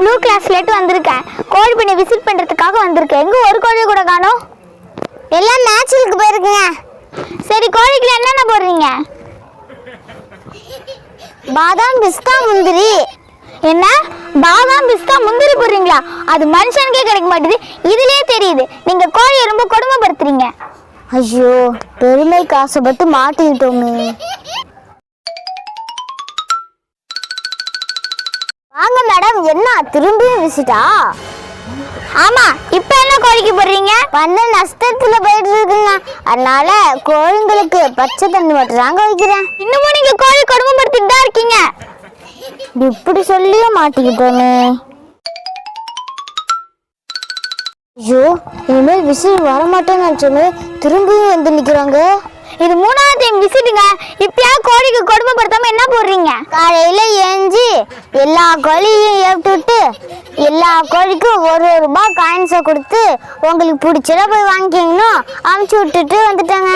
Blue class late வந்திருக்கேன். கோழி பண்ணை விசிட் பண்ணுறதுக்காக வந்திருக்கேன். எங்கே ஒரு கோழி கூட காணும்? எல்லாம் மேட்சுக்கு போயிருக்குங்க. சரி கோழிக்குள்ள என்னென்ன போடுறீங்க? பாதாம் பிஸ்தா முந்திரி. என்ன? பாதாம் பிஸ்தா முந்திரி போடுறீங்களா? அது மனுஷனுக்கே கிடைக்க மாட்டேது. இதுலயே தெரியுது. நீங்க கோழியை ரொம்ப கொடுமைப்படுத்துறீங்க. ஐயோ பெருமைக்கு ஆசைப்பட்டு மாட்டிக்கிட்டோமே. என்ன திரும்பியும் விசிட்டா? ஆமா இப்ப என்ன கோழிக்கு போடுறீங்க? வந்து நஷ்டத்துல போயிட்டு இருக்குங்க அதனால கோழிங்களுக்கு பச்சை தண்ணி மட்டும் தாங்க வைக்கிறேன் இன்னமும் நீங்க கோழி கொடுமைப்படுத்திட்டு தான் இருக்கீங்க. இப்படி சொல்லியே மாட்டிக்கிட்டோமே. ஐயோ இனிமேல் விசில் வரமாட்டேன்னு நினச்சோமே. திரும்பியும் வந்து நிற்கிறாங்க இது மூணாவது டைம் விசிட்டுங்க இப்பயா கோழிக்கு கொடுமை என்ன போடுறீங்க காலையில ஏஞ்சி எல்லா கோழியும் ஏற்றுட்டு எல்லா கோழிக்கும் ஒரு ஒரு ரூபாய் காயின்ஸை கொடுத்து உங்களுக்கு பிடிச்சத போய் வாங்கிக்கிங்கன்னு அமுச்சு விட்டுட்டு வந்துட்டேங்க.